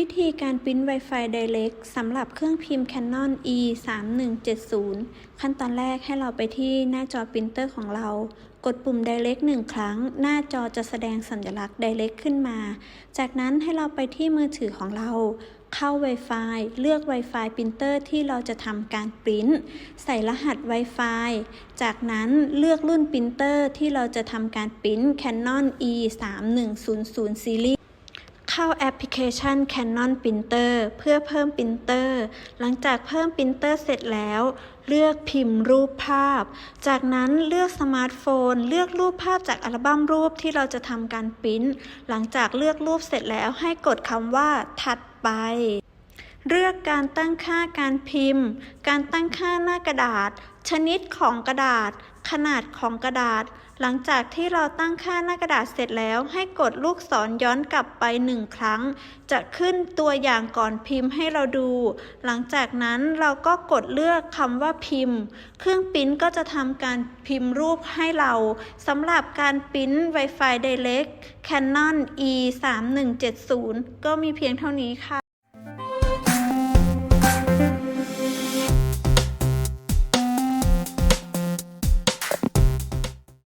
วิธีการปริ้น Wi-Fi Direct สำหรับเครื่องพิมพ์ Canon E 3 1 7 0ขั้นตอนแรกให้เราไปที่หน้าจอปรินเตอร์ของเรา กดปุ่ม Direct หนึ่งครั้ง หน้าจอจะแสดงสัญลักษณ์ Direct ขึ้นมา จากนั้นให้เราไปที่มือถือของเรา เข้า Wi-Fi เลือก Wi-Fi ปรินเตอร์ที่เราจะทำการปริ้น ใส่รหัส Wi-Fi จากนั้นเลือกรุ่นปรินเตอร์ที่เราจะทำการปริ้น Canon E 3 1 0 0 Series เข้าแอปพลิเคชัน Canon Printer เพื่อเพิ่มปรินเตอร์หลังจากเพิ่มปรินเตอร์เสร็จแล้ว เลือกพิมพ์รูปภาพ จากนั้นเลือกสมาร์ทโฟน เลือกรูปภาพจากอัลบั้มรูปที่เราจะทำการปริ้น หลังจากเลือกรูปเสร็จแล้วให้กดคำว่าถัดไป เลือกการตั้งค่าการพิมพ์ การตั้งค่าหน้ากระดาษ ชนิดของกระดาษ ขนาดของกระดาษ หลังจากที่เราตั้งค่าหน้ากระดาษเสร็จแล้ว ให้กดลูกศรย้อนกลับไปหนึ่งครั้ง จะขึ้นตัวอย่างก่อนพิมพ์ให้เราดู หลังจากนั้นเราก็กดเลือกคำว่าพิมพ์ เครื่องปริ้นก็จะทำการพิมพ์รูปให้เราสำหรับการปิ้น Wi-Fi Direct Canon E 3 1 7 0ก็มีเพียงเท่านี้ค่ะ